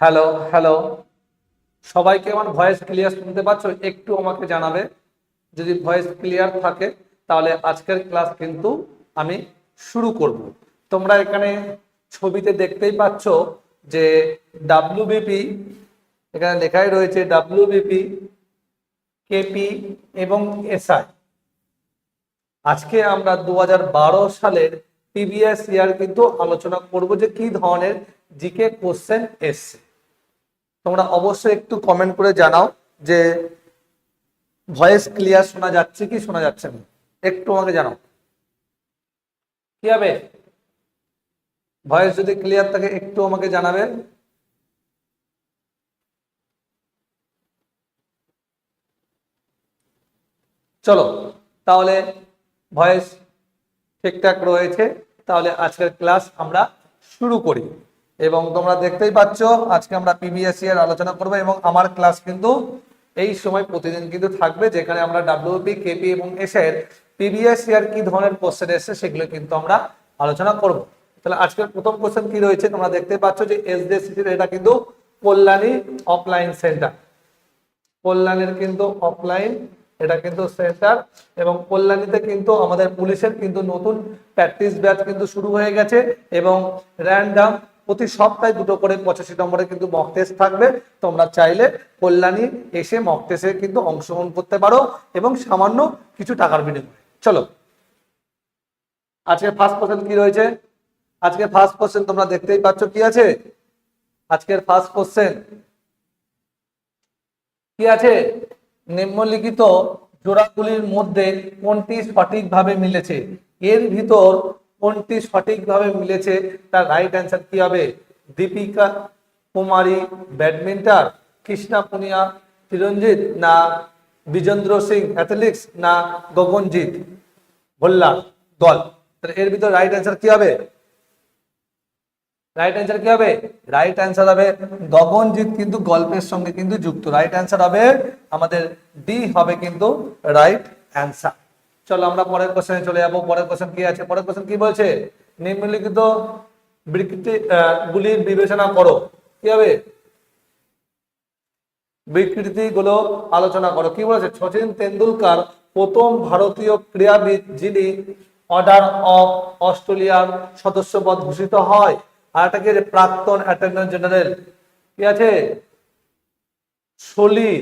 Hello hello সবাইকে আমার voice clear শুনতে পাচ্ছ? একটু আমাকে জানাবে। যদি ভয়েস ক্লিয়ার থাকে, তাহলে আজকের ক্লাস কিন্তু আমি শুরু করব। তোমরা এখানে ছবিতে দেখতেই পাচ্ছ যে ডাব্লিউবিপি এখানে লেখাই রয়েছে ডাব্লিউবিপি কেপি এবং এসআই আজকে আমরা দু বারো সালের প্রিভিয়াস ইয়ার কিন্তু আলোচনা করব যে কি ধরনের জিকে কোশ্চেন এসছে। তোমরা অবশ্যই একটু কমেন্ট করে জানাও যে ভয়েস ক্লিয়ার শোনা যাচ্ছে কি শোনা যাচ্ছে না। একটু আমাকে জানাও। কি হবে? ভয়েস যদি ক্লিয়ার থাকে, একটু আমাকে জানাবে। চলো, তাহলে ভয়েস ঠিকঠাক রয়েছে। তাহলে আজকের ক্লাস আমরা শুরু করি। এবং তোমরা দেখতেই পাচ্ছ, আজকে আমরা পিবিএসসি এর আলোচনা করব এবং আমার ক্লাস কিন্তু এই সময় প্রতিদিন কিন্তু থাকবে, যেখানে আমরা ডাব্লিউপি কেপি এবং এস এর পিবিএসসি এর কি ধরনের কোশ্চেন এসেছে সেগুলো কিন্তু আমরা আলোচনা করব। তাহলে আজকের প্রথম কোশ্চেন কি রয়েছে? তোমরা দেখতে পাচ্ছ যে এসডিএসসির এটা কিন্তু কল্যাণী অফলাইন সেন্টার কল্যাণীর কিন্তু অফলাইন এটা কিন্তু সেন্টার এবং কল্যাণীতে কিন্তু আমাদের পুলিশের কিন্তু নতুন প্র্যাকটিস ব্যাচ কিন্তু শুরু হয়ে গেছে এবং র্যান্ডাম প্রতি সপ্তাহে দুটো করে পঁচাশি নম্বরে কিন্তু মক থাকবে। তোমরা চাইলে কল্যাণী এসে মক কিন্তু অংশগ্রহণ করতে পারো এবং সামান্য কিছু টাকার বিনিময়ে। চলো। আজকে ফার্স্ট কোশ্চেন কি রয়েছে? আজকে ফার্স্ট কোশ্চেন তোমরা দেখতেই পাচ্ছ কি আছে? আজকের ফার্স্ট কোশ্চেন কি আছে? নিম্নলিখিত জোড়াগুলির মধ্যে কোনটি সঠিকভাবে মিলেছে? এর ভিতর কোনটি সঠিকভাবে মিলেছে, তার রাইট অ্যান্সার কি হবে? দীপিকা, কুমারী, ব্যাডমিন্টন, কৃষ্ণা পুনিয়া, চিরঞ্জিত না বিজেন্দ্র সিং অ্যাথলেটিক্স না গগনজিৎ ভোল্লা দল? এর ভিতর রাইট অ্যান্সার কি হবে? রাইট অ্যান্সার কি হবে? রাইট অ্যান্সার হবে গগনজিৎ, কিন্তু গল্পের সঙ্গে কিন্তু যুক্ত। রাইট অ্যান্সার হবে, আমাদের ডি হবে কিন্তু রাইট অ্যান্সার চলো আমরা পরের কোশ্চেনে চলে যাব। পরের কোশ্চেন কি আছে? পরের কোশ্চেন কি বলছে? নিম্নলিখিত বিকৃতি গুলির বিবেচনা করো। কি হবে? বিকৃতি গুলো আলোচনা করো। কি বলেছে? সচিন তেন্ডুলকার প্রথম ভারতীয় ক্রীড়াবিদ যিনি অর্ডার অফ অস্ট্রেলিয়ার সদস্যপদ ঘোষিত হয়, আর এটাকে যে প্রাক্তন অ্যাটর্নি জেনারেল কি আছে? সলি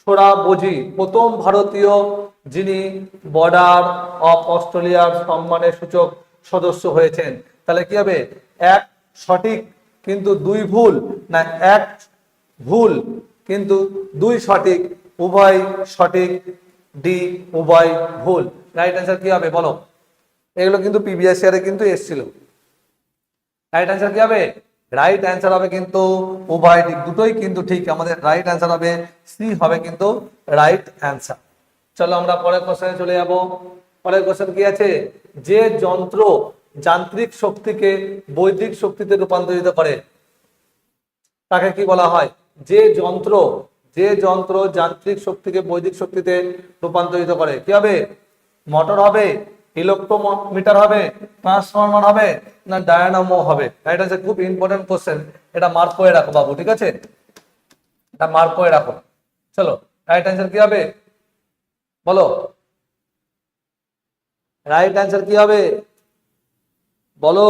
সোরাবজি, প্রথম ভারতীয় যিনি বর্ডার অফ অস্ট্রেলিয়ার সম্মানের সূচক সদস্য হয়েছেন। তাহলে কি হবে? এক সঠিক কিন্তু দুই ভুল না এক ভুল কিন্তু দুই সঠিক, উভয় সঠিক, ডি উভয় ভুল। রাইট অ্যান্সার কি হবে? বলো। এগুলো কিন্তু পিবিএসসি আরে কিন্তু এসেছিল। রাইট অ্যান্সার কি হবে? রাইট অ্যান্সার হবে কিন্তু উভয় দিক দুটোই কিন্তু ঠিক। আমাদের রাইট অ্যান্সার হবে, সি হবে কিন্তু রাইট অ্যান্সার। চলো আমরা পরের কোশ্চেনে চলে যাব। পরের কোশ্চেন কি আছে? যে যন্ত্র যান্ত্রিক শক্তিকে বৈদিক শক্তিতে রূপান্তরিত করে? তাকে কি বলা হয়? যে যন্ত্র যে যন্ত্র যান্ত্রিক শক্তিকে বৈদিক শক্তিতে রূপান্তরিত করে। কি হবে? মোটর হবে, ইলেকট্রোমিটার হবে, ট্রান্সফরমার হবে, না ডায়নামো হবে? এটা হচ্ছে খুব ইম্পর্টেন্ট কোশ্চেন এটা মার্ক করে রাখো বাবু, ঠিক আছে? এটা মার্ক করে রাখো। চলো রাইট অ্যান্সার কি হবে? বলো। রাইট অ্যান্সার কি হবে? বলো।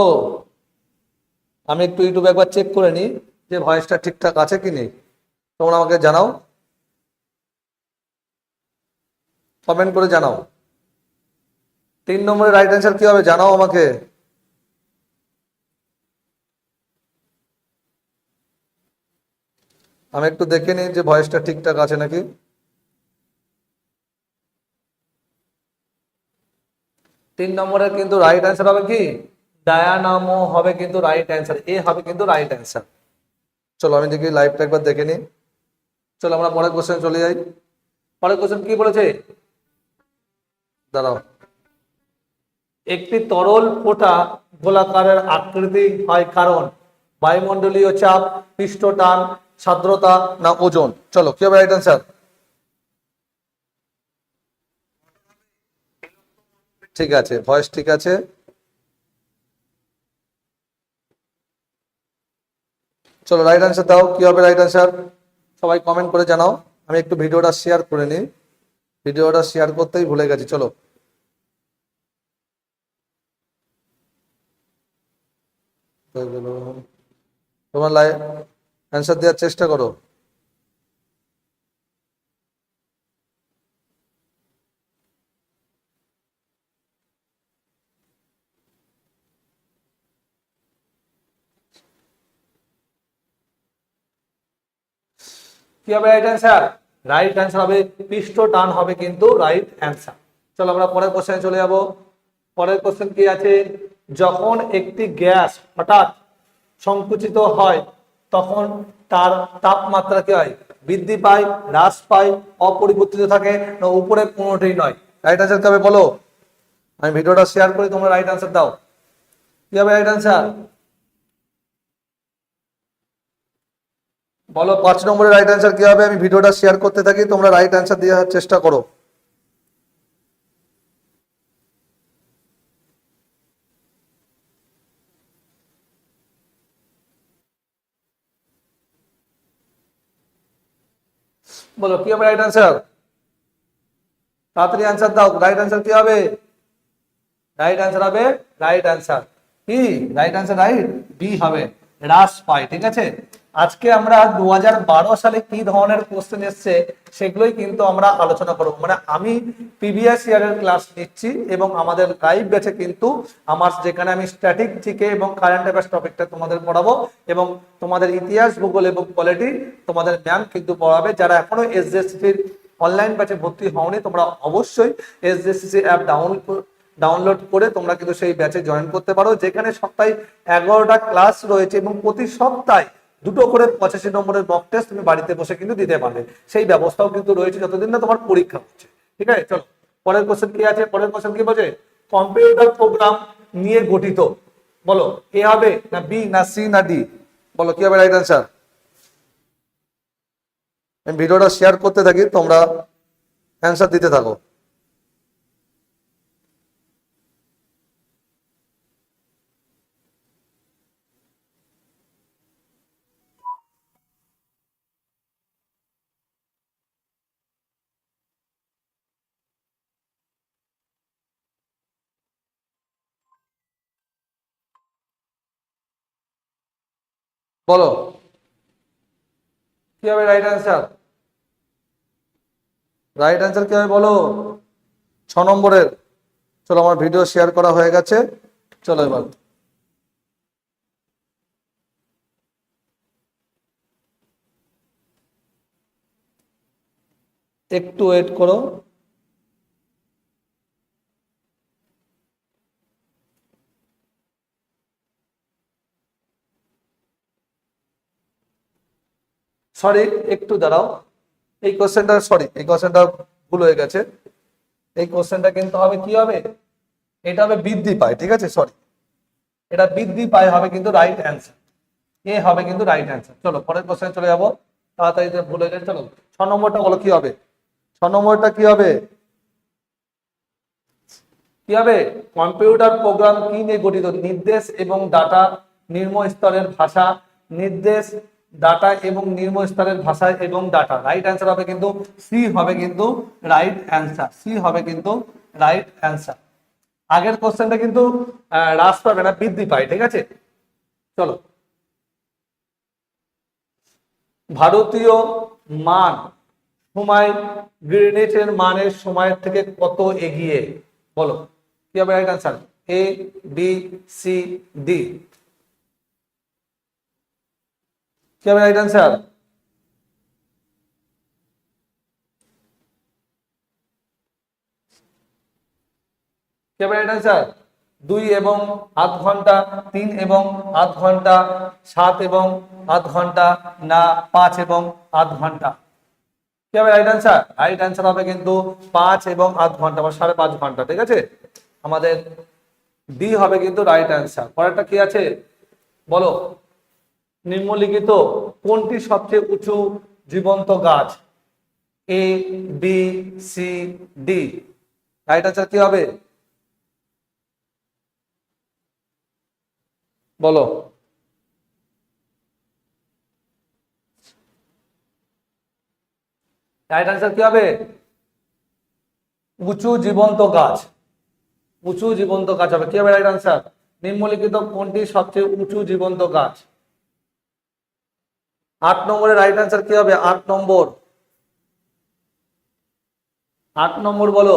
আমি একটু ইউটিউবে একবার চেক করে নিই যে ভয়েসটা ঠিকঠাক আছে কি নেই। তোমরা আমাকে জানাও। কমেন্ট করে জানাও। তিন নম্বরে রাইট অ্যান্সার কি হবে জানাও আমাকে। আমি একটু দেখে নিই যে ভয়েসটা ঠিকঠাক আছে নাকি। তিন নম্বরের কিন্তু রাইট অ্যান্সার হবে কি? ডায়ানামো হবে কিন্তু রাইট অ্যান্সার এ হবে কিন্তু রাইট অ্যান্সার চলো আমি দেখি লাইভটা একবার দেখে নিই। চলো আমরা পরের কোশ্চেন চলে যাই। পরের কোশ্চেন কি বলেছে? দাঁড়াও। একটি তরল ফোটা গোলাকারের আকৃতি হয় কারণ বায়ুমণ্ডলীয় চাপ পৃষ্ঠ টান সাদ্রতা না ওজন। চলো, কি হবে রাইট অ্যান্সার ঠিক আছে ভয়েস ঠিক আছে? চলো রাইট অ্যান্সার দাও, কি হবে রাইট অ্যান্সার সবাই কমেন্ট করে জানাও, আমি একটু ভিডিওটা শেয়ার করে নিই। ভিডিওটা শেয়ার করতেই ভুলে গেছি, চলো। তোমার লাইভ অ্যান্সার দেওয়ার চেষ্টা করো। কি হবে রাইট অ্যান্সার রাইট অ্যান্সার হবে, পৃষ্ঠ টান হবে কিন্তু রাইট অ্যান্সার চলো আমরা পরের কোশ্চেনে চলে যাব। পরের কোশ্চেন কি আছে? যখন একটি গ্যাস হঠাৎ সংকুচিত হয়, তখন তার তাপমাত্রা কি হয়? বৃদ্ধি পায়, হ্রাস পায়, অপরিবর্তিত থাকে, না উপরে কোনোটাই নয়। রাইট অ্যান্সার কি হবে বলো? আমি ভিডিওটা শেয়ার করি, তোমরা রাইট অ্যান্সার দাও। কি হবে রাইট অ্যান্সার বলো, পাঁচ নম্বরের রাইট অ্যান্সার কি হবে? আমি ভিডিওটা শেয়ার করতে থাকি, তোমরা রাইট অ্যান্সার দেওয়ার চেষ্টা করো। বলো, কি হবে রাইট অ্যান্সার তাড়াতাড়ি অ্যান্সার দাও। রাইট অ্যান্সার কি হবে? রাইট অ্যান্সার হবে রাইট অ্যান্সার কি? রাইট অ্যান্সার রাইট বি হবে। হ্রাস পায় ঠিক আছে? আজকে আমরা দু হাজার বারো সালে কি ধরনের কোশ্চেন এসছে সেগুলোই কিন্তু আমরা আলোচনা করব। মানে আমি প্রিভিয়াস ইয়ারের ক্লাস নিচ্ছি এবং আমাদের লাইভ ব্যাচে কিন্তু আমার যেখানে আমি স্ট্যাটিক জিকে এবং কারেন্ট অ্যাফেয়ার্স টপিকটা তোমাদের পড়াবো এবং তোমাদের ইতিহাস, ভূগোল এবং কোয়ালিটি তোমাদের ম্যাম কিন্তু পড়াবে। যারা এখনও এসডিএসসির অনলাইন ব্যাচে ভর্তি হওনি, তোমরা অবশ্যই এসডিএসসি অ্যাপ ডাউনলোড ডাউনলোড করে তোমরা কিন্তু সেই ব্যাচে জয়েন করতে পারো। যেখানে সপ্তাহে এগারোটা ক্লাস রয়েছে এবং প্রতি সপ্তাহে দুটো করে পঁচাশি নম্বরের মক টেস্ট তুমি বাড়িতে বসে কিন্তু দিতে পারবে। সেই ব্যবস্থাও কিন্তু রয়েছে যতদিন না তোমার পরীক্ষা হচ্ছে। ঠিক আছে? চলো, পরের কোশ্চেন কি আছে? পরের কোশ্চেন কি বলছে? কম্পিউটার প্রোগ্রাম নিয়ে গঠিত। বলো, এ হবে না বি, না সি, না ডি? বলো, কি হবে রাইট আমি ভিডিওটা শেয়ার করতে থাকি, তোমরা অ্যান্সার দিতে থাকো। বলো। কি হবে রাইট অ্যান্সার রাইট অ্যান্সার কি হবে বলো? ছ নম্বরের। চলো, আমার ভিডিও শেয়ার করা হয়ে গেছে। চলো এবার। একটু ওয়েট করো। সরি একটু দাঁড়াও। এই কোশ্চেনটা সরি এই কোশ্চেনটা ভুল হয়ে গেছে। এই কোশ্চেনটা কিন্তু হবে কি হবে? এটা হবে বৃদ্ধি পায়, ঠিক আছে? সরি এটা বৃদ্ধি পায় হবে কিন্তু রাইট অ্যান্সার এ হবে কিন্তু রাইট অ্যান্সার চলো, পরের কোশ্চেনে চলে যাব। তাড়াতাড়ি ভুল হয়ে গেছে, চলো। ছ নম্বরটা বলো, কি হবে? ছ নম্বরটা কি হবে? কি হবে? কম্পিউটার প্রোগ্রাম কি নিয়ে গঠিত? নির্দেশ এবং ডাটা নিম্ন স্তরের ভাষা। নির্দেশ ডাটা এবং নিম্ন স্তরের ভাষা এবং ডাটা রাইট অ্যান্সার হবে কিন্তু সি হবে কিন্তু রাইট অ্যান্সার সি হবে কিন্তু রাইট অ্যান্সার আগের কোশ্চেনটা কিন্তু হ্রাস পাবে না, বৃদ্ধি পায়, ঠিক আছে? চলো। ভারতীয় মান, সময় গ্রেনেটের মানের সময়ের থেকে কত এগিয়ে? বলো। কি হবে right answer A B C D কি হবে রাইট আনসার আনসার দুই এবং আধ ঘণ্টা, তিন এবং আধ ঘণ্টা, সাত এবং আধ ঘণ্টা, না, পাঁচ এবং আধ ঘণ্টা। কি হবে রাইট অ্যান্সার রাইট অ্যান্সার হবে কিন্তু পাঁচ এবং আধ ঘণ্টা বা সাড়ে পাঁচ ঘণ্টা, ঠিক আছে? আমাদের ডি হবে কিন্তু রাইট অ্যান্সার পরেরটা কি আছে? বলো। নিম্নলিখিত কোনটি সবচেয়ে উঁচু জীবন্ত গাছ? A B C D right কি হবে? বলো। রাইট আনসার কি হবে? উঁচু জীবন্ত গাছ। উঁচু জীবন্ত গাছ হবে। কি হবে রাইট আনসার নিম্নলিখিত কোনটি সবচেয়ে উঁচু জীবন্ত গাছ? আট নম্বরের রাইট অ্যান্সার কি হবে? আট নম্বর। আট নম্বর বলো।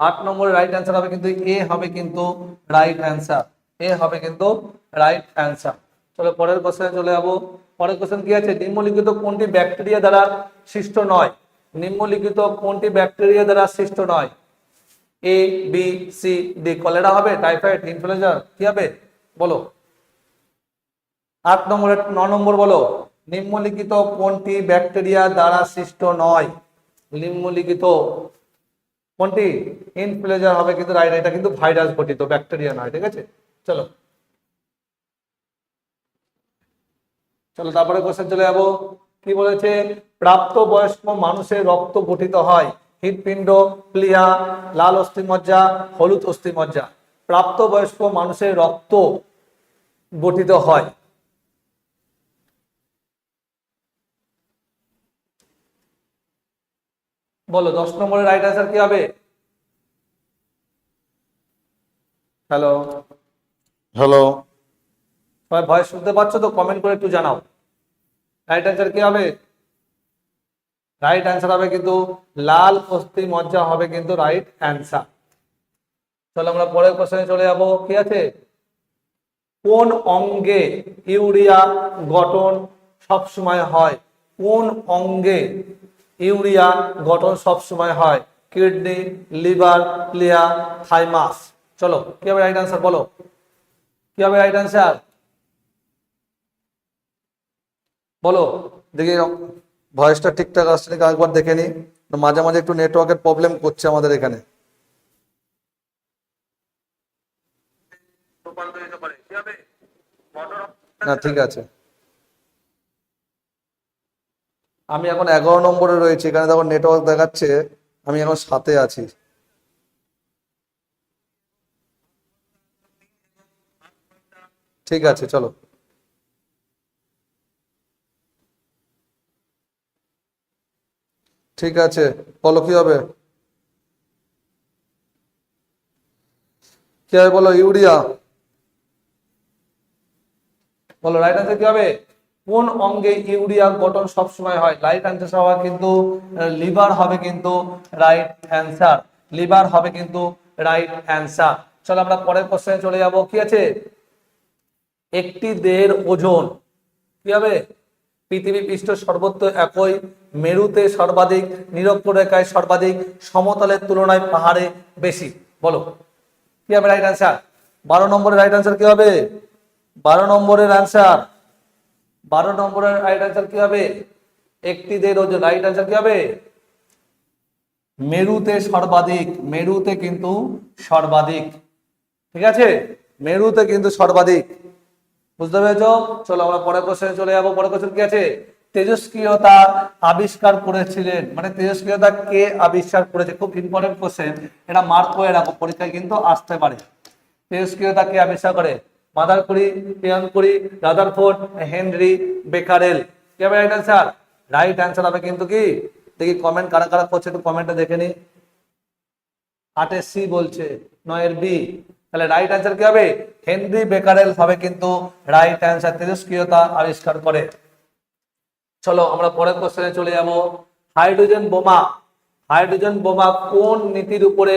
আট নম্বরের রাইট অ্যান্সার হবে কিন্তু এ হবে কিন্তু রাইট অ্যান্সার এ হবে কিন্তু রাইট অ্যান্সার চলো পরের কোশ্চেনে চলে যাব। পরের কোশ্চেন কি আছে? নিম্নলিখিত কোনটি ব্যাকটেরিয়া দ্বারা সৃষ্ট নয়? নিম্নলিখিত কোনটি ব্যাকটেরিয়া দ্বারা সৃষ্ট নয়? A B C D cholera হবে? টাইফয়েড ইনফ্লুয়েঞ্জা কি হবে? বলো। আট নম্বরের ন নম্বর বলো। নিম্নলিখিত কোনটি ব্যাকটেরিয়া দ্বারা সৃষ্ট নয়? নিম্নলিখিত কোনটি? ইনফ্লুয়েঞ্জা হবে কিন্তু রাইট, এটা কিন্তু ভাইরাস ঘটিত ব্যাকটেরিয়া নয়, ঠিক আছে? চলো। চলো, তারপরে কোশ্চেন চলে যাব। কি বলেছে? প্রাপ্ত বয়স্ক মানুষের রক্ত গঠিত হয়। হৃদপিণ্ড প্লিয়া লাল অস্থিমজ্জা, হলুদ অস্থিমজ্জা। প্রাপ্ত বয়স্ক মানুষের রক্ত গঠিত হয়। বলো দশ নম্বরের রাইট অ্যান্সার কি হবে? হ্যালো হ্যালো সবাই ভয়েস শুনতে পাচ্ছ তো? কমেন্ট করে একটু জানাও। রাইট আনসার কি হবে? রাইট অ্যান্সার হবে কিন্তু লাল অস্থি মজ্জা হবে কিন্তু রাইট অ্যান্সার চলো আমরা পরের কোশ্চেনে চলে যাব। কি আছে? কোন অঙ্গে ইউরিয়া গঠন সবসময় হয়? কোন অঙ্গে ইউরিয়া গঠন সব সময় হয়। কিডনি লিভার প্লিয়া থাইমাস। চলো কি হবে রাইট অ্যান্সার বলো? কি হবে রাইট অ্যান্সার বলো। দেখি ভয়েসটা ঠিকঠাক আসছে নাকি? একবার দেখে নি মাঝে মাঝে একটু নেটওয়ার্কের প্রবলেম করছে আমাদের এখানে। না ঠিক আছে। আমি এখন এগারো নম্বরে রয়েছি, এখানে দেখো নেটওয়ার্ক দেখাচ্ছে, আমি এখন সাথে আছি। ঠিক আছে, চলো। ঠিক আছে, বলো কি হবে? কি হবে বলো, ইউরিয়া? বলো রাইট অ্যান্সার কি হবে? কোন অঙ্গে ইউরিয়া গঠন সব সময় হয়? রাইট অ্যান্সার হবে কিন্তু লিভার হবে কিন্তু রাইট অ্যান্সার লিভার হবে কিন্তু রাইট অ্যান্সার চলো আমরা পরের কোশ্চেনে চলে যাব। কি আছে? একটি দেহের ওজন। কি হবে? পৃথিবী পৃষ্ঠ সর্বত্র একই, মেরুতে সর্বাধিক, নিরক্ষরেখায় সর্বাধিক, সমতলের তুলনায় পাহাড়ে বেশি। বলো। কি হবে রাইট অ্যান্সার বারো নম্বরের রাইট অ্যান্সার কি হবে? বারো নম্বরের অ্যান্সার বারো নম্বরের রাইট অ্যান্সার কি হবে? একটি দের ওজন। রাইট অ্যান্সার কি হবে? মেরুতে সর্বাধিক। মেরুতে কিন্তু সর্বাধিক। ঠিক আছে? মেরুতে কিন্তু সর্বাধিক। বুঝতে পেরেছ? চলো আমরা পরের কোশ্চেনে চলে যাব। পরের কোশ্চেন কি আছে? তেজস্ক্রিয়তা আবিষ্কার করেছিলেন। মানে তেজস্ক্রিয়তা কে আবিষ্কার করেছে? খুব ইম্পর্টেন্ট কোশ্চেন এটা মার্ক করে রাখো। পরীক্ষায় কিন্তু আসতে পারে। তেজস্ক্রিয়তা কে আবিষ্কার করে? Madam Curie, Pierre Curie Rutherford Henri, Becquerel. কি হবে রাইট অ্যান্সার রাইট অ্যান্সার হবে কিন্তু কি? দেখি কমেন্ট কারা কারা করছে একটু কমেন্টে দেখে নি। আটের সি বলছে নয়ের বি তাহলে রাইট অ্যান্সার কি হবে? হেনরি, বেকারেল হবে কিন্তু রাইট অ্যান্সার তেজস্ক্রিয়তা আবিষ্কার করে। চলো আমরা পরের কোশ্চেনে চলে যাব। হাইড্রোজেন বোমা। হাইড্রোজেন বোমা কোন নীতির উপরে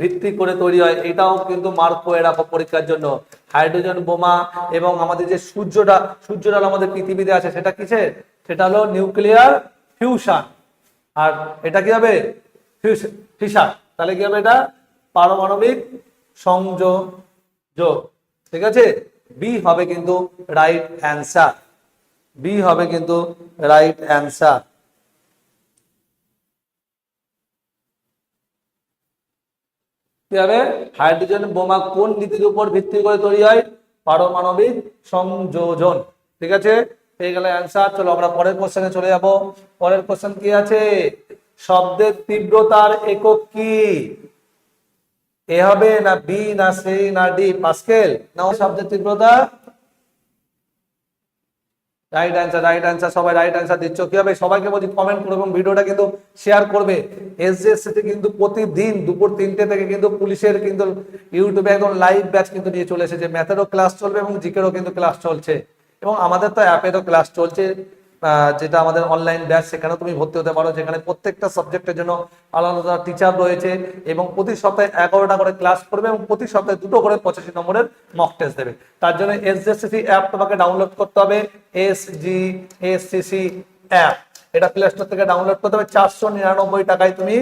ভিত্তি করে তৈরি হয়, এটাও কিন্তু মার্ক করে রাখো পরীক্ষার জন্য। হাইড্রোজেন বোমা এবং আমাদের যে সূর্যটা সূর্যটা আমাদের পৃথিবীতে আছে, সেটা কিসে সেটা হলো নিউক্লিয়ার ফিউশন। আর এটা কি হবে? ফিশার। তাহলে কি হবে এটা? পারমাণবিক সংযোগ ঠিক আছে? বি হবে কিন্তু রাইট অ্যান্সার বি হবে কিন্তু রাইট অ্যান্সার কি হবে হাইড্রোজেন বোমা কোন নীতির উপর ভিত্তি করে তৈরি হয়? পারমাণবিক সংযোজন। ঠিক আছে? পেয়ে গেলে অ্যান্সার চলো আমরা পরের কোশ্চেনে চলে যাব। পরের কোশ্চেন কি আছে? শব্দের তীব্রতার একক কি? এ হবে না বি, না সি, না ডি? পাস্কেল না শব্দের তীব্রতা। রাইট অ্যান্সার রাইট অ্যান্সার সবাই রাইট অ্যান্সার দিচ্ছ। কি হবে সবাইকে বলছি কমেন্ট করবে এবং ভিডিওটা কিন্তু শেয়ার করবে। এসজিএসসিতে কিন্তু প্রতিদিন দুপুর তিনটে থেকে কিন্তু পুলিশের কিন্তু ইউটিউবে একদম লাইভ ব্যাচ কিন্তু নিয়ে চলে এসেছে। ম্যাথেরও ক্লাস চলবে এবং জিকেরও কিন্তু ক্লাস চলছে। এবং আমাদের তো অ্যাপেরও ক্লাস চলছে। যেটা আমাদের অনলাইন ব্যাচ সেখানেও তুমি ভর্তি হতে পারো, যেখানে প্রত্যেকটা সাবজেক্টের জন্য আলাদা আলাদা টিচার রয়েছে এবং প্রতি সপ্তাহে এগারোটা করে ক্লাস করবে এবং প্রতি সপ্তাহে দুটো করে পঁচাশি নম্বরের মক টেস্ট দেবে। তার জন্য এসজিএসসি অ্যাপ তোমাকে ডাউনলোড করতে হবে এস জি এসসিসি অ্যাপ এটা প্লে স্টোর থেকে ডাউনলোড করতে হবে, চারশো নিরানব্বই টাকায় তুমি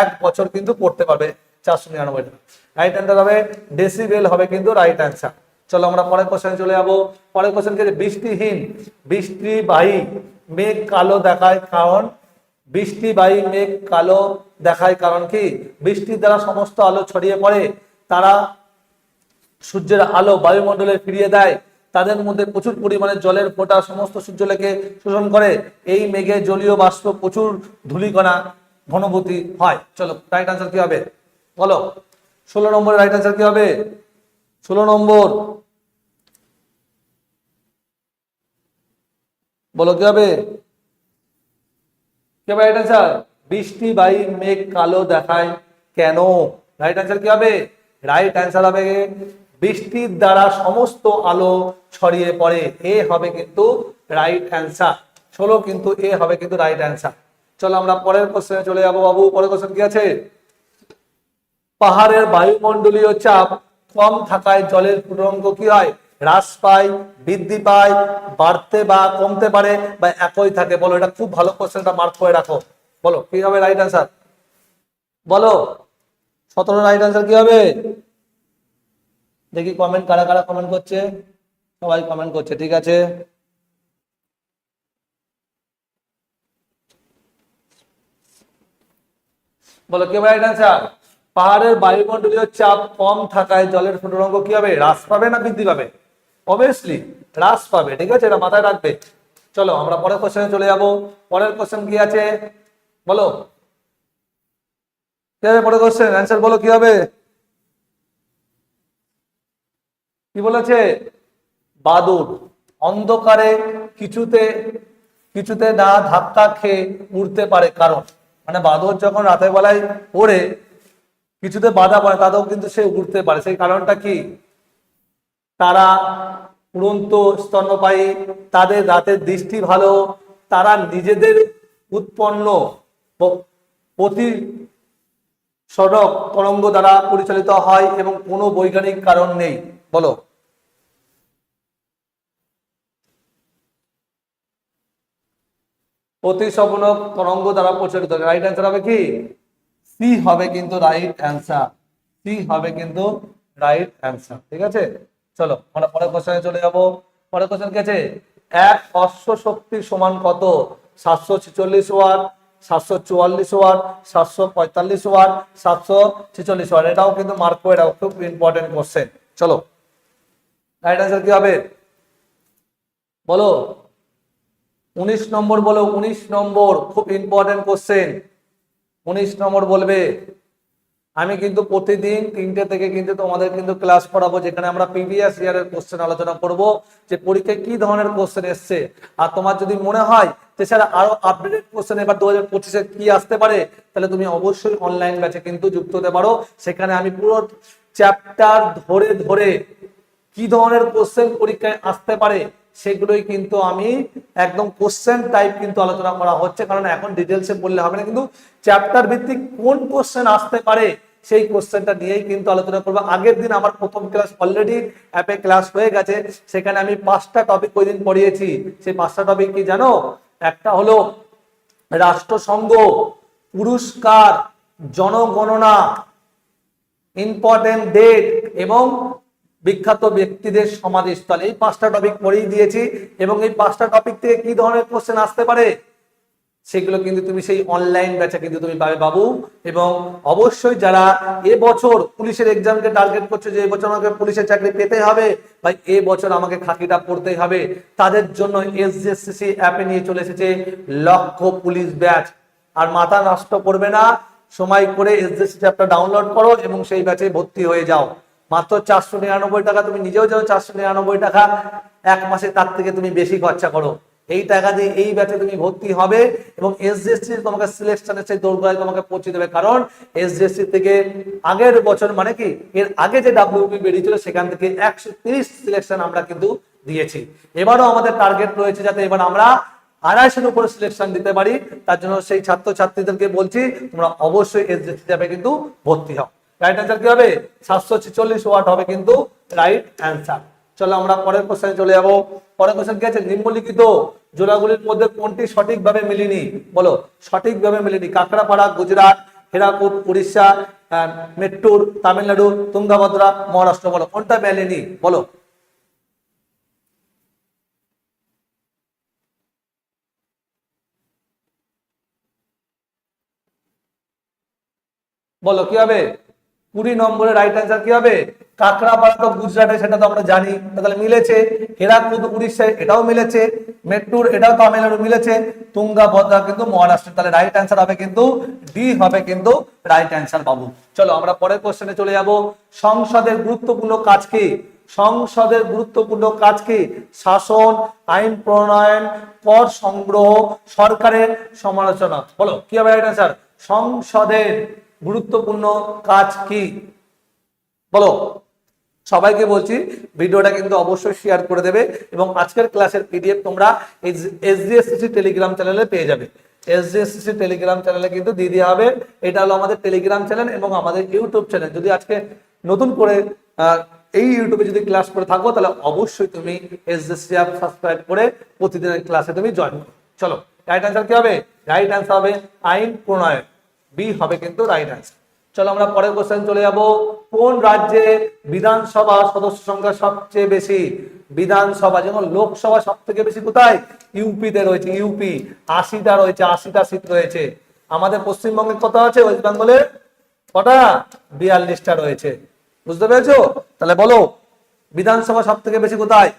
এক বছর কিন্তু পড়তে পারবে, চারশো নিরানব্বই টাকা। রাইট অ্যান্সার হবে ডেসিবেল হবে কিন্তু রাইট অ্যান্সার চলো আমরা পরের কোশ্চেনে চলে যাব। পরের কোশ্চেন কি বৃষ্টিহীন, বৃষ্টিবাহী মেঘ কালো দেখায় কারণ, বৃষ্টিবাহী মেঘ কালো দেখায় কারণ কি? বৃষ্টির দ্বারা সমস্ত আলো ছড়িয়ে পড়ে, তারা সূর্যের আলো বায়ুমণ্ডলে ফিরিয়ে দেয়, তাদের মধ্যে প্রচুর পরিমাণে জলের ফোঁটা সমস্ত সূর্যলেকে শোষণ করে, এই মেঘে জলীয় বাষ্প প্রচুর ধূলিকণা ঘনবতী হয়। চলো রাইট আনসার কি হবে? বলো, ষোলো নম্বরের রাইট আনসার কি হবে? ষোলো নম্বর। বলো কি হবে? কি রাইট আনসার বৃষ্টি বাই মেঘ কালো দেখায় কেন? রাইট আনসার কি হবে? রাইট অ্যান্সার হবে বৃষ্টির দ্বারা সমস্ত আলো ছড়িয়ে পড়ে। এ হবে কিন্তু রাইট অ্যান্সার ষোলো কিন্তু এ হবে কিন্তু রাইট অ্যান্সার চলো আমরা পরের কোশ্চেনে চলে যাব বাবু। পরের কোশ্চেন কি আছে? পাহাড়ের বায়ুমণ্ডলীয় চাপ কম থাকায় জলের ফুটরঙ্গ কি হয়? হ্রাস পায়, বৃদ্ধি পায়, বাড়তে বা কমতে পারে বা একই থাকে। বলো, এটা খুব ভালো কোশ্চেনটা মার্ক করে রাখো। বলো, কি হবে রাইট আনসার বলো, সতেরো রাইট আনসার কি হবে? দেখি কমেন্ট কারা কারা কমেন্ট করছে। সবাই কমেন্ট করছে, ঠিক আছে? বলো, কি রাইট অ্যান্সার পাহাড়ের বায়ুমণ্ডলীয় চাপ কম থাকায় জলের ফুটরঙ্গ কি হবে? হ্রাস পাবে না বৃদ্ধি পাবে? অবভিয়াসলি হ্রাস পাবে, ঠিক আছে? এটা মাথায় রাখবে। চলো, আমরা পরের কোশ্চেনে চলে যাব। পরের কোশ্চেন কি আছে? বলো। পরের কোশ্চেন অ্যান্সার বলো, কি হবে? কি বলেছে? বাদুর অন্ধকারে কিছুতে কিছুতে না ধাক্কা খেয়ে উড়তে পারে কারণ। মানে বাদর যখন রাতের বেলায় ওড়ে কিছুতে বাধা পড়ে, তাতেও কিন্তু সে উড়তে পারে। সেই কারণটা কি? তারা উড়ন্ত স্তন্যপায়ী, তাদের রাতের দৃষ্টি ভালো, তারা নিজেদের উৎপন্ন প্রতি সড়ক তরঙ্গ দ্বারা পরিচালিত হয় এবং কোনো বৈজ্ঞানিক কারণ নেই। বলো। প্রতিসবনক তরঙ্গ দ্বারা পরিচালিত রাইট অ্যান্সার হবে কি? সি হবে কিন্তু রাইট অ্যান্সার সি হবে কিন্তু রাইট অ্যান্সার ঠিক আছে? চলো, আমরা পরের কোশ্চেনে চলে যাব। পরের কোশ্চেন কি আছে? এক অশ্ব শক্তি সমান কত? সাতশো ছেচল্লিশ ওয়াট, সাতশো চুয়াল্লিশ ওয়াট, সাতশো পঁয়তাল্লিশ ওয়াট, সাতশো ছেচল্লিশ ওয়াট। এটাও কিন্তু মার্ক করে রাখো, খুব ইম্পর্টেন্ট কোশ্চেন চলো রাইট অ্যান্সার কি হবে? বলো, উনিশ নম্বর বলো, উনিশ নম্বর, খুব ইম্পর্টেন্ট কোশ্চেন উনিশ নম্বর বলবে, আমি কিন্তু প্রতিদিন তিনটে থেকে কিন্তু তোমাদের কিন্তু ক্লাস করাবো যেখানে আমরা প্রিভিয়াস ইয়ারের কোশ্চেন আলোচনা করব, যে পরীক্ষায় কি ধরনের কোশ্চেন এসছে। আর তোমার যদি মনে হয় স্যার আরও আপডেটেড কোশ্চেন এবার দু হাজার পঁচিশে কি আসতে পারে, তাহলে তুমি অবশ্যই অনলাইন ব্যাচে কিন্তু যুক্ত হতে পারো। সেখানে আমি পুরো চ্যাপ্টার ধরে ধরে কি ধরনের কোশ্চেন পরীক্ষায় আসতে পারে সেগুলোই কিন্তু আমি একদম কোশ্চেন টাইপ কিন্তু আলোচনা করা হচ্ছে, কারণ এখন ডিটেলসে বললে হবে না। কিন্তু চ্যাপ্টার ভিত্তিক কোন কোশ্চেন আসতে পারে, সেই কোশ্চেনটা নিয়েই কিন্তু আলোচনা করব। আগের দিন আমার প্রথম ক্লাস অলরেডি অ্যাপে ক্লাস হয়ে গেছে, সেখানে আমি পাঁচটা টপিক ওই দিন পড়িয়েছি। সেই পাঁচটা টপিক কি জানো? একটা হলো রাষ্ট্রসংঘ, পুরস্কার, জনগণনা ইম্পর্টেন্ট ডেট এবং বিখ্যাত ব্যক্তিদের সমাধিস্থল। এই পাঁচটা টপিক পড়েই দিয়েছি এবং এই পাঁচটা টপিক থেকে কি ধরনের কোশ্চেন আসতে পারে, সেগুলো কিন্তু তুমি সেই অনলাইন ব্যাচে কিন্তু তুমি পাবে বাবু। এবং অবশ্যই যারা এবছর পুলিশের এক্সামকে টার্গেট করছে যে এবছর আমাকে পুলিশের চাকরি পেতে হবে, বা এ বছর আমাকে খাকিটা পড়তেই হবে, তাদের জন্য এসজিএসসি অ্যাপে নিয়ে চলে এসেছে লক্ষ্য পুলিশ ব্যাচ আর মাথা নষ্ট করবে না, সময় করে এসজিএসসি অ্যাপটা ডাউনলোড করো এবং সেই ব্যাচে ভর্তি হয়ে যাও। মাত্র চারশো নিরানব্বই টাকা, তুমি নিজেও যাও চারশো নিরানব্বই টাকা, এক মাসে তার থেকে তুমি বেশি খরচা করো। এই টাকা দিয়ে এই ব্যাচে তুমি ভর্তি হবে এবং এসজিএসসি তোমাকে সিলেকশনের সেই দৌড়গোড়ায় তোমাকে পৌঁছে দেবে। কারণ এসজিএসসি থেকে আগের বছর মানে কি, এর আগে যে ডাব্লিউপি বেরিয়েছিল, সেখান থেকে একশো তিরিশ সিলেকশন আমরা কিন্তু দিয়েছি। এবারও আমাদের টার্গেট রয়েছে যাতে এবার আমরা আড়াইশোর উপরে সিলেকশন দিতে পারি। তার জন্য সেই ছাত্র ছাত্রীদেরকে বলছি, তোমরা অবশ্যই এসজিএসসি যাবে কিন্তু ভর্তি হও। রাইট অ্যান্সার কি হবে? সাতশো ছেচল্লিশ ওয়াট হবে কিন্তু রাইট অ্যান্সার চলো আমরা পরের কোশ্চেনে চলে যাব। পরের কোশ্চেন আছে? নিম্নলিখিত জোড়াগুলির মধ্যে কোনটি সঠিকভাবে মিলেনি? বলো, সঠিকভাবে মিলেনি। কাকড়াপাড়া, গুজরাট, হীরাকুদ, উড়িষ্যা মেট্টুর, তামিলনাড়ু তুঙ্গাভদ্রা মহারাষ্ট্র, বলো, কোনটা মেলেনি? বলো। বলো, কি হবে? কুড়ি নম্বরের রাইট অ্যান্সার কি হবে? কাকড়াপাড়া তো গুজরাটে, সেটা তো আমরা জানি। তাহলে মিলেছে। হেরাকুদ উড়িষ্যায় এটাও মিলেছে। মেট্টুর, এটাও তামিলনাড়ু মিলেছে। তুঙ্গা, ভদ্রা কিন্তু মহারাষ্ট্র তাহলে রাইট অ্যান্সার হবে কিন্তু ডি হবে কিন্তু রাইট অ্যান্সার বাবু। চলো, আমরা পরের কোশ্চেনে চলে যাব। সংসদের গুরুত্বপূর্ণ কাজ কি? সংসদের গুরুত্বপূর্ণ কাজ কি? শাসন, আইন প্রণয়ন, কর সংগ্রহ, সরকারের সমালোচনা। বলো, কি হবে রাইট অ্যান্সার সংসদের গুরুত্বপূর্ণ কাজ কি? বলো। সবাইকে বলছি, ভিডিওটা কিন্তু অবশ্যই শেয়ার করে দেবে এবং আজকের ক্লাসের পিডিএফ তোমরা এসডিএসসি টেলিগ্রাম চ্যানেলে পেয়ে যাবে। এসডিএসসি টেলিগ্রাম চ্যানেলে কিন্তু দিয়ে দেওয়া হবে। এটা হলো আমাদের টেলিগ্রাম চ্যানেল এবং আমাদের ইউটিউব চ্যানেল যদি আজকে নতুন করে এই ইউটিউবে যদি ক্লাস করে থাকো, তাহলে অবশ্যই তুমি এসডিএসসি অ্যাপ সাবস্ক্রাইব করে প্রতিদিনের ক্লাসে তুমি জয়েন করো। চলো রাইট অ্যান্সার কি হবে? রাইট অ্যান্সার হবে আইন প্রণয়ন। বি হবে কিন্তু রাইট অ্যান্সার চলো আমরা পরের কোশ্চেন চলে যাব। কোন রাজ্যে বিধানসভা সদস্য সংখ্যা সবচেয়ে বেশি? বিধানসভা, যেমন লোকসভা সব থেকে বেশি কোথায়? ইউপিতে রয়েছে ইউপি আশিটা রয়েছে, আশিটা সিট রয়েছে। আমাদের পশ্চিমবঙ্গে কত আছে? ওয়েস্ট বেঙ্গলে কটা? বিয়াল্লিশটা রয়েছে। বুঝতে পেরেছ? তাহলে বলো, বিধানসভা সব থেকে বেশি কোথায়?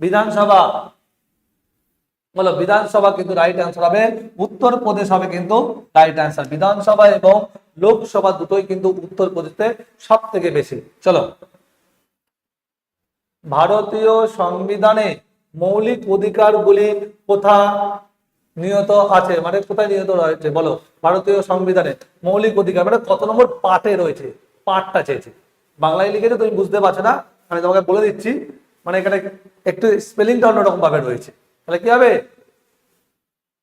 বিধানসভা। বলো, বিধানসভা কিন্তু রাইট অ্যান্সার হবে, উত্তরপ্রদেশ হবে কিন্তু রাইট অ্যান্সার বিধানসভা এবং লোকসভা দুটোই কিন্তু উত্তরপ্রদেশে সব থেকে বেশি। চলো। ভারতীয় সংবিধানে মৌলিক অধিকারগুলি কোথা নিহত আছে? মানে কোথায় নিহত রয়েছে? বলো, ভারতীয় সংবিধানে মৌলিক অধিকার মানে কত নম্বর পার্টে রয়েছে? পার্টটা চেয়েছে। বাংলায় লিখেছে, তুমি বুঝতে পারছ না? আমি তোমাকে বলে দিচ্ছি। মানে এখানে একটু স্পেলিংটা অন্যরকম ভাবে রয়েছে। তাহলে কি হবে?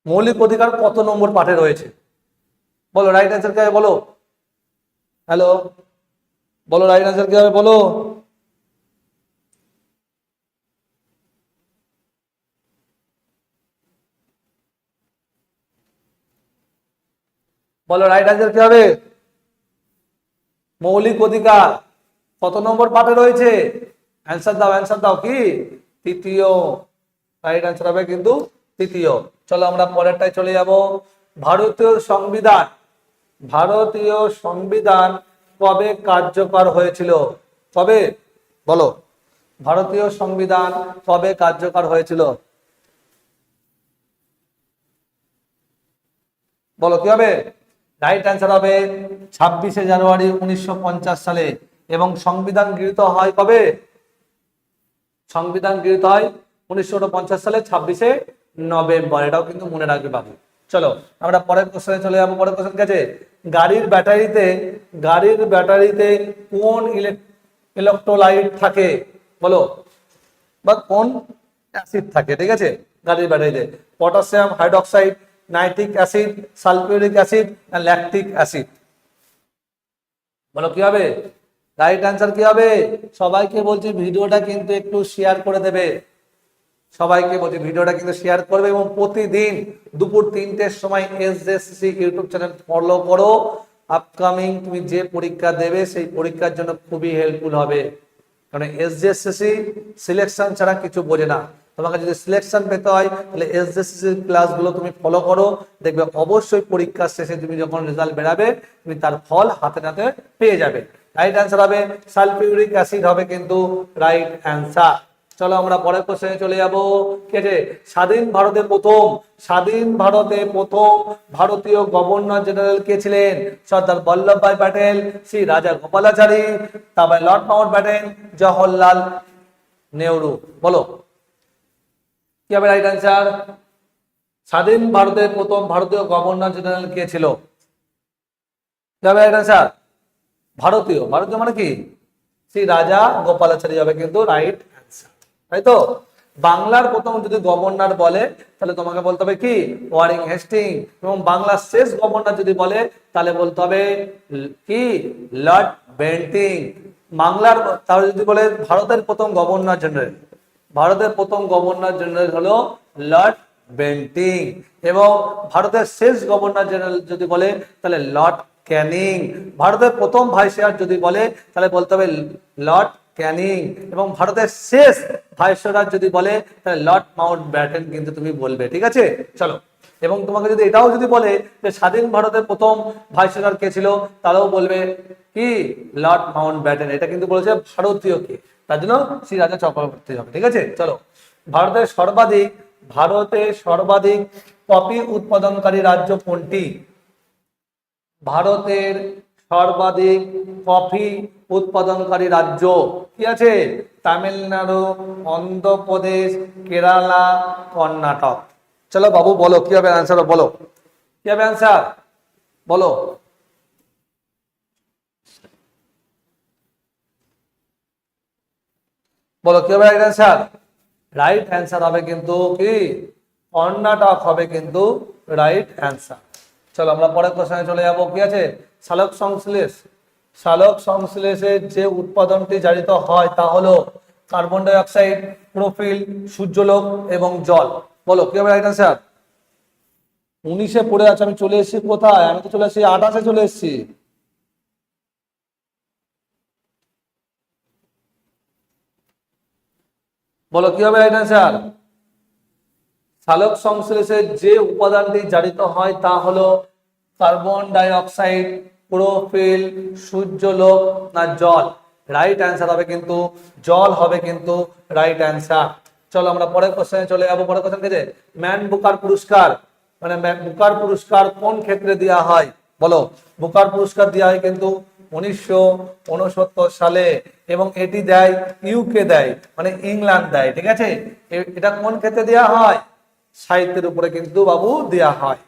মৌলিক অধিকার কত নম্বর পাঠে রয়েছে? বলো রাইট অ্যান্সার কি হবে বলো? হ্যালো বলো রাইট অ্যান্সার কি হবে বলো? বলো রাইট অ্যান্সার কি হবে? মৌলিক অধিকার কত নম্বর পাঠে রয়েছে? অ্যান্সার দাও অ্যান্সার দাও, কি? তৃতীয় রাইট অ্যান্সার হবে কিন্তু তৃতীয়। চলো আমরা পরেরটায় চলে যাব। ভারতীয় সংবিধান। ভারতীয় সংবিধান কবে কার্যকর হয়েছিল? কবে? বলো। ভারতীয় সংবিধান কবে কার্যকর হয়েছিল? বলো, কি হবে? রাইট অ্যান্সার হবে ছাব্বিশে জানুয়ারি উনিশশো পঞ্চাশ সালে। এবং সংবিধান গৃহীত হয় কবে? সংবিধান গৃহীত হয় উনিশশো সালে ছাব্বিশে নভেম্বর, এটাও কিন্তু মনে রাখবে বাবু। চলো, আমরা পরের কোশ্চেনে চলে যাব। পরের কোশ্চেন কাছে গাড়ির ব্যাটারিতে গাড়ির ব্যাটারিতে কোন ইলেকট্রোলাইট থাকে? বলো। বা কোন অ্যাসিড থাকে, ঠিক আছে? গাড়ির ব্যাটারিতে। Potassium hydroxide nitric acid sulphuric acid lactic acid বলো, কি হবে? রাইট অ্যান্সার কি হবে? সবাইকে বলছি, ভিডিওটা কিন্তু একটু শেয়ার করে দেবে। সবাইকে বলছি, ভিডিওটা কিন্তু শেয়ার করবে এবং প্রতিদিন দুপুর তিনটের সময় এসএসসি ইউটিউব চ্যানেল ফলো করো। আপকামিং তুমি যে পরীক্ষা দেবে, সেই পরীক্ষার জন্য খুবই হেল্পফুল হবে। কারণ এসজিএসসি সিলেকশন ছাড়া কিছু বোঝে না। তোমাকে যদি সিলেকশন পেতে হয়, তাহলে এস এসজিএসসি ক্লাসগুলো তুমি ফলো করো। দেখবে অবশ্যই পরীক্ষার শেষে তুমি যখন রেজাল্ট বেরাবে, তুমি তার ফল হাতে নাতে পেয়ে যাবে। রাইট অ্যান্সার হবে সালফিউরিক অ্যাসিড হবে কিন্তু রাইট অ্যান্সার চলো আমরা পরের কোশ্চেনে চলে যাব। কি আছে? স্বাধীন ভারতে প্রথম, স্বাধীন ভারতে প্রথম ভারতীয় গভর্নর জেনারেল কে ছিলেন? সর্দার বল্লভভাই প্যাটেল, শ্রী রাজা গোপালাচারী, তারপরে lord Mountbatten Jawaharlal Nehru. বলো। কি হবে রাইট অ্যান্সার স্বাধীন ভারতের প্রথম ভারতীয় গভর্নর জেনারেল কে ছিল? হবে রাইট অ্যান্সার ভারতীয়। ভারতীয় মানে কি? শ্রী রাজা গোপালাচারী হবে কিন্তু রাইট তাই তো বাংলার প্রথম যদি গভর্নর বলে, তাহলে তোমাকে বলতে হবে কি? Warren Hastings. এবং বাংলার শেষ গভর্নর যদি বলে, তাহলে বলতে হবে কি? Lord Bentinck. বাংলার, তাহলে যদি বলে ভারতের প্রথম গভর্নর জেনারেল, ভারতের প্রথম গভর্নর জেনারেল হলো লর্ড বেন্টিং। এবং ভারতের শেষ গভর্নর জেনারেল যদি বলে, তাহলে লর্ড ক্যানিং। ভারতের প্রথম ভাইসরয় যদি বলে, তাহলে বলতে হবে লর্ড ক্যানিং এবং ভারতের শেষ ভাইসরয় যদি বলে, তাহলে লর্ড মাউন্ট ব্যাটেন কিন্তু তুমি বলবে, ঠিক আছে? চলো। এবং তোমাকে যদি এটাও যদি বলে যে স্বাধীন ভারতের প্রথম ভাইসরয় কে ছিল তাহলেও বলবে, কি? লর্ড মাউন্ট ব্যাটেন এটা কিন্তু বলেছে ভারতীয় কে। তার জন্য শ্রী রাজা চক্রবর্তী হবে, ঠিক আছে? চলো। ভারতের সর্বাধিক ভারতে সর্বাধিক কফি উৎপাদনকারী রাজ্য কোনটি? ভারতের সর্বাধিক কফি উৎপাদনকারী রাজ্য। কি আছে? তামিলনাড়ু, অন্ধ্রপ্রদেশ, কেরালা, কর্ণাটক। চলো বাবু, বলো, কি হবে অ্যান্সার বলো। কি হবে অ্যান্সার বলো। বলো, কি হবে রাইট অ্যান্সার রাইট অ্যান্সার হবে কিন্তু কি? কর্ণাটক হবে কিন্তু রাইট অ্যান্সার চলো, আমরা পরের কোশ্চেনে চলে যাব। কি আছে? সালোক সংশ্লেষ সালোক সংশ্লেষের যে উৎপাদনটি জারিত হয় তা হলো কার্বন ডাই অক্সাইড প্রোফিল সূর্যলোক এবং জল। বলো, কি হবে অ্যান্সার উনিশে পড়ে আছে, আমি চলে এসেছি কোথায়? আমি তো চলে এসেছি, আঠাশে চলে এসেছি। বলো, কি হবে অ্যান্সার সালোক সংশ্লেষের যে উপাদানটি জারিত হয় তা হলো কার্বন ডাই অক্সাইড ক্লোরোফিল সূর্যলোক না জল? রাইট অ্যান্সার হবে কিন্তু জল, হবে কিন্তু রাইট অ্যান্সার চলো আমরা পরের কোশ্চেনে চলে যাব। পরের কোশ্চেন কেটে ম্যান বুকার পুরস্কার। মানে বুকার পুরস্কার কোন ক্ষেত্রে দেওয়া হয়? বলো। বুকার পুরস্কার দেওয়া হয় কিন্তু উনিশশো উনসত্তর সালে এবং এটি দেয় ইউকে দেয় মানে ইংল্যান্ড দেয়, ঠিক আছে? এটা কোন ক্ষেত্রে দেওয়া হয়? সাহিত্যের উপরে কিন্তু বাবু দেওয়া হয়।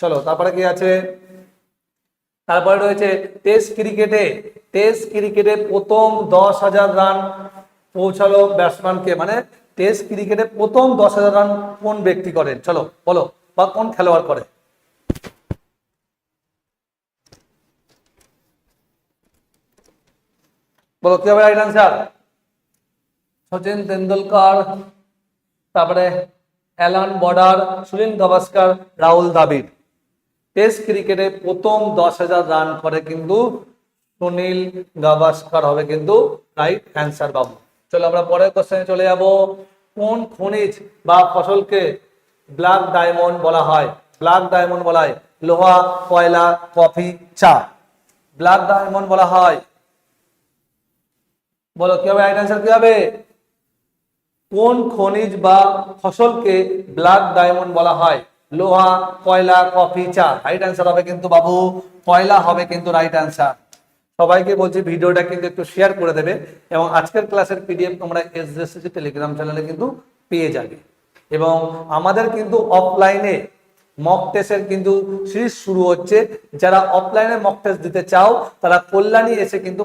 চলো, তারপরে কি আছে? তারপরে রয়েছে টেস্ট ক্রিকেটে টেস্ট ক্রিকেটে প্রথম দশ হাজার রান পৌঁছালো ব্যাটসম্যানকে মানে টেস্ট ক্রিকেটে প্রথম দশ হাজার রান কোন ব্যক্তি করেন চলো, বলো, বা কোন খেলোয়াড় করে? বলো, কি হবে রাইট আনসার সচিন তেন্ডুলকর, তারপরে Allan Border, Sunil Gavaskar, Rahul Dravid. Test ক্রিকেটে প্রথম দশ হাজার রান করে কিন্তু সুনীল গাভাস্কার হবে কিন্তু রাইট অ্যান্সার বাবু। চলো আমরা পরের কোশ্চেনে চলে যাব। কোন খনিজ বা ফসলকে ব্ল্যাক ডায়মন্ড বলা হয়? ব্ল্যাক ডায়মন্ড বলা হয় লোহা, কয়লা, কফি, চা। ব্ল্যাক ডায়মন্ড বলা হয়। বলো, কি হবে? রাইট অ্যান্সার কি হবে? কোন খনিজ বা ফসলকে ব্ল্যাক ডায়মন্ড বলা হয়? লোহা, কয়লা, কফি, চা। রাইট অ্যান্সার হবে কিন্তু বাবু, কয়লা হবে কিন্তু রাইট অ্যান্সার সবাইকে বলছি ভিডিওটা কিন্তু একটু শেয়ার করে দেবে এবং আজকের ক্লাসের পিডিএফ তোমরা এসএসসি টেলিগ্রাম চ্যানেলে কিন্তু পেয়ে যাবে। এবং আমাদের কিন্তু অফলাইনে মক টেস্টের কিন্তু সিরিজ শুরু হচ্ছে। যারা অফলাইনে মক টেস্ট দিতে চাও, তারা কল্যাণী এসে কিন্তু